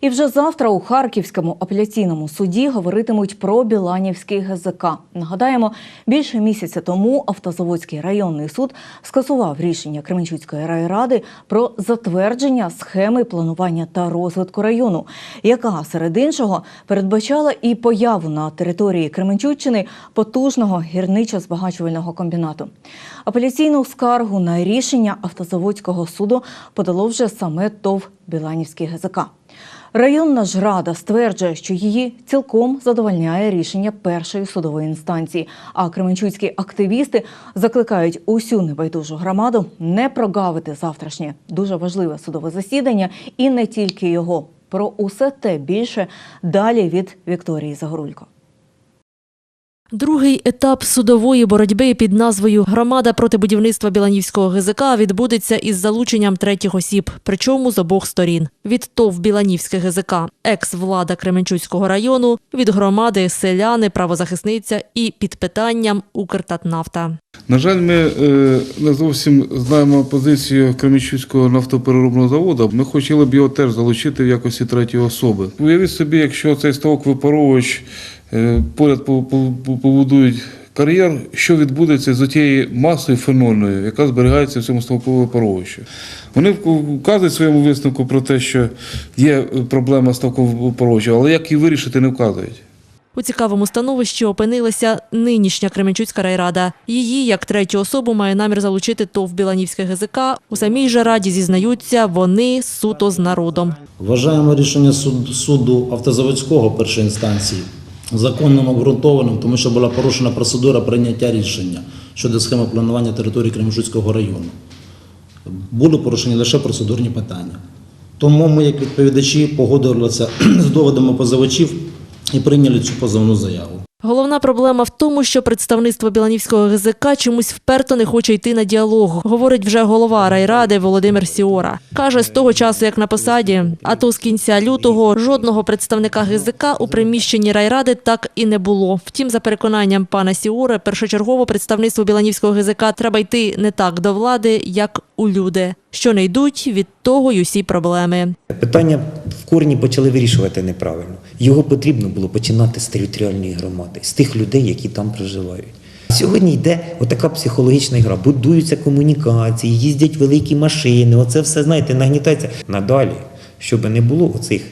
І вже завтра у Харківському апеляційному суді говоритимуть про Біланівський ГЗК. Нагадаємо, більше місяця тому Автозаводський районний суд скасував рішення Кременчуцької райради про затвердження схеми планування та розвитку району, яка серед іншого передбачала і появу на території Кременчуччини потужного гірничо-збагачувального комбінату. Апеляційну скаргу на рішення Автозаводського суду подало вже саме ТОВ Біланівський ГЗК. Районна ж рада стверджує, що її цілком задовольняє рішення першої судової інстанції. А кременчуцькі активісти закликають усю небайдужу громаду не прогавити завтрашнє дуже важливе судове засідання і не тільки його. Про усе те більше далі від Вікторії Загорулько. Другий етап судової боротьби під назвою Громада проти будівництва Біланівського ГЗК відбудеться із залученням третіх осіб, причому з обох сторін: від ТОВ Біланівське ГЗК, екс-влада Кременчуцького району, від громади, селяни, правозахисниця і під питанням Укртатнафта. На жаль, ми е, не зовсім знаємо позицію Кремічуцького нафтопереробного заводу. Ми хотіли б його теж залучити в якості третьої особи. Уявіть собі, якщо цей ставок випаровувач поряд по- по- побудують кар'єр, що відбудеться з тією масою фенольною, яка зберігається в цьому ставковому випаровувачі. Вони вказують в своєму висновку про те, що є проблема ставкового випаровувача, але як її вирішити, не вказують. У цікавому становищі опинилася нинішня Кременчуцька райрада. Її, як третю особу, має намір залучити ТОВ Біланівське ГЗК. У самій же раді зізнаються, вони суто з народом. Вважаємо рішення суд- суду автозаводського першої інстанції законним обґрунтованим, тому що була порушена процедура прийняття рішення щодо схеми планування території Кремжуцького району. Були порушені лише процедурні питання. Тому ми, як відповідачі, погодилися з доводами позивачів і прийняли цю позовну заяву. Головна проблема в тому, що представництво Біланівського ГЗК чомусь вперто не хоче йти на діалог, говорить вже голова райради Володимир Сіора. Каже, з того часу, як на посаді, а то з кінця лютого жодного представника ГЗК у приміщенні райради так і не було. Втім, за переконанням пана Сіори, першочергово представництво Біланівського ГЗК треба йти не так до влади, як у люди. Що не йдуть, від того й усі проблеми. Питання в корні почали вирішувати неправильно. Його потрібно було починати з територіальної громади, з тих людей, які там проживають. Сьогодні йде отака психологічна гра. Будуються комунікації, їздять великі машини. Оце все, знаєте, нагнітається. Надалі, щоб не було оцих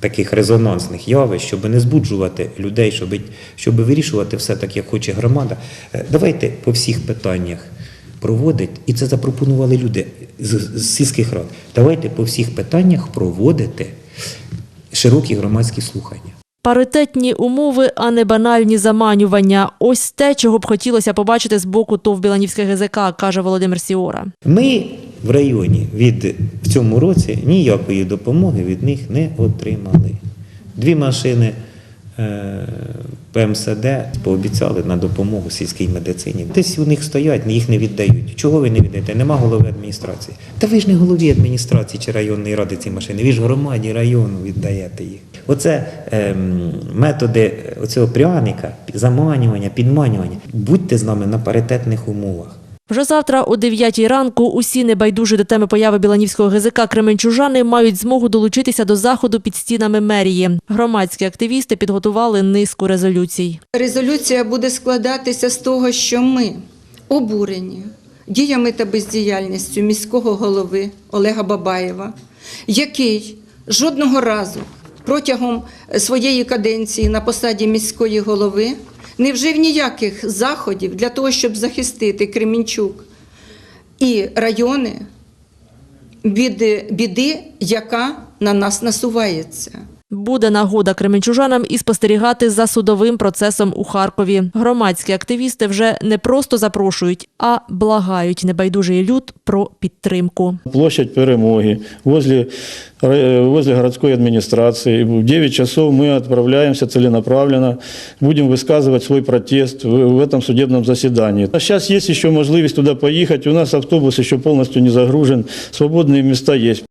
таких резонансних явищ, щоб не збуджувати людей, щоб, щоб вирішувати все так, як хоче громада. Е, Давайте по всіх питаннях проводить, і це запропонували люди з, сільських рад. Давайте по всіх питаннях проводити широкі громадські слухання. Паритетні умови, а не банальні заманювання. Ось те, чого б хотілося побачити з боку ТОВ Біланівське ГЗК, каже Володимир Сіора. Ми в районі від в цьому році ніякої допомоги від них не отримали. Дві машини ПМСД пообіцяли на допомогу сільській медицині. Десь у них стоять, їх не віддають. Чого ви не віддаєте? Нема голови адміністрації. Та ви ж не голові адміністрації чи районної ради ці машини, ви ж громаді району віддаєте їх. Оце ем, методи оцього пряника, заманювання, підманювання. Будьте з нами на паритетних умовах. Вже завтра о 9 ранку усі небайдужі до теми появи Біланівського ГЗК Кременчужани мають змогу долучитися до заходу під стінами мерії. Громадські активісти підготували низку резолюцій. Резолюція буде складатися з того, що ми обурені діями та бездіяльністю міського голови Олега Бабаєва, який жодного разу протягом своєї каденції на посаді міської голови не вжив ніяких заходів для того, щоб захистити Кремінчук і райони від біди, яка на нас насувається. Буде нагода кременчужанам і спостерігати за судовим процесом у Харкові. Громадські активісти вже не просто запрошують, а благають небайдужий люд про підтримку. Площадь Перемоги, возле, ра- возле городской администрации. В 9 часов мы отправляемся целенаправленно, будем высказывать свой протест в, в этом судебном заседании. А сейчас есть еще возможность туда поехать, у нас автобус еще полностью не загружен, свободные места есть.